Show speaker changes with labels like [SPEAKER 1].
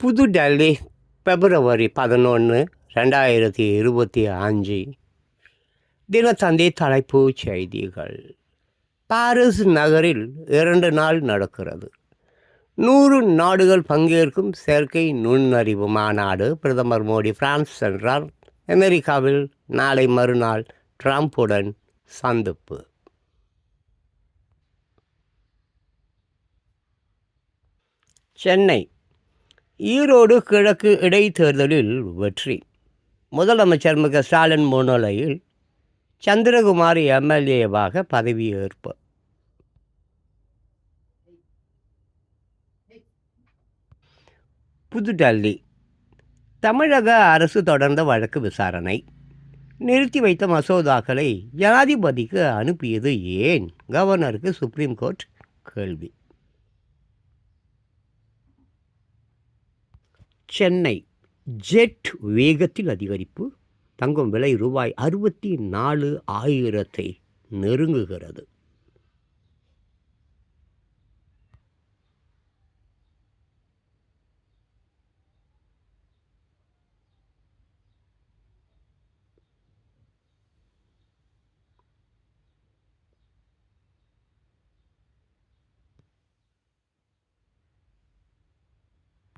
[SPEAKER 1] புது டெல்லி பிப்ரவரி பதினொன்று ரெண்டாயிரத்தி இருபத்தி அஞ்சு. தினத்தந்தி தலைப்புச் செய்திகள். பாரிஸ் நகரில் இரண்டு நாள் நடக்கிறது. நூறு நாடுகள் பங்கேற்கும் செயற்கை நுண்ணறிவு மாநாடு பிரதமர் மோடி பிரான்ஸ் சென்றார். அமெரிக்காவில் நாளை மறுநாள் ட்ரம்புடன் சந்திப்பு. சென்னை ஈரோடு கிழக்கு இடைத்தேர்தலில் வெற்றி. முதலமைச்சர் மு. க. ஸ்டாலின் முன்னிலையில் சந்திரகுமார் எம்எல்ஏவாக பதவியேற்பு. புதுடெல்லி. தமிழக அரசு தொடர்ந்த வழக்கு விசாரணை. நிறுத்தி வைத்த மசோதாக்களை ஜனாதிபதிக்கு அனுப்பியது ஏன்? கவர்னருக்கு சுப்ரீம் கோர்ட் கேள்வி. சென்னை ஜெட் வேகத்தில் அதிகரிப்பு தங்கும் விலை ரூபாய் அறுபத்தி நாலு ஆயிரத்தை நெருங்குகிறது.